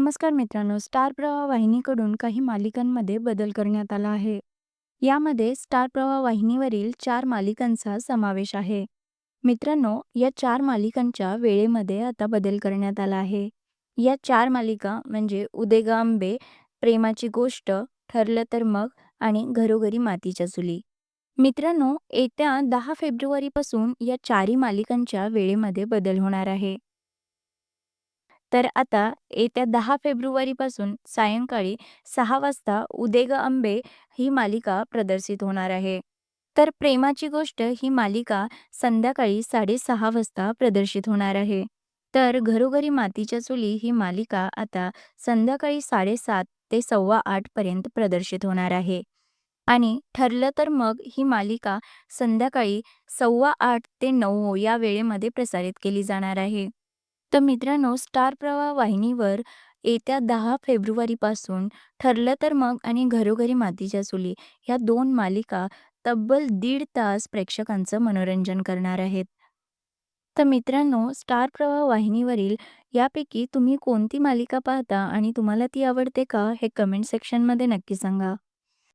नमस्कार मित्रांनो, स्टार प्रवाह वाहिनीकडून काही मालिकांमध्ये बदल करण्यात आला आहे. यामध्ये स्टार प्रवाह वाहिनीवरील चार मालिकांचा समावेश आहे. मित्रांनो, या चार मालिकांच्या वेळेमध्ये आता बदल करण्यात आला आहे. या चार मालिका म्हणजे उदे ग प्रेमाची गोष्ट, ठरलं तर मग आणि घरोघरी मातीच्या चुली. मित्रांनो, येत्या दहा फेब्रुवारीपासून या चारही मालिकांच्या वेळेमध्ये बदल होणार आहे. तर आता येत्या दहा फेब्रुवारीपासून सायंकाळी सहा वाजता उदेग आंबे अंबे ही मालिका प्रदर्शित होणार आहे. तर प्रेमाची गोष्ट ही मालिका संध्याकाळी साडेसहा वाजता प्रदर्शित होणार आहे. तर घरोघरी मातीच्या चुली ही मालिका आता संध्याकाळी साडेसात ते सव्वा आठ पर्यंत प्रदर्शित होणार आहे. आणि ठरलं तर मग ही मालिका संध्याकाळी सव्वा आठ ते नऊ या वेळेमध्ये प्रसारित केली जाणार आहे. तर मित्रांनो, स्टार प्रवाह वाहिनीवर येत्या दहा फेब्रुवारीपासून ठरलं तर मग आणि घरोघरी मातीच्या चुली ह्या दोन मालिका तब्बल दीड तास प्रेक्षकांचं मनोरंजन करणार आहेत. तर मित्रांनो, स्टार प्रवाह वाहिनीवरील यापैकी तुम्ही कोणती मालिका पाहता आणि तुम्हाला ती आवडते का हे कमेंट सेक्शनमध्ये नक्की सांगा.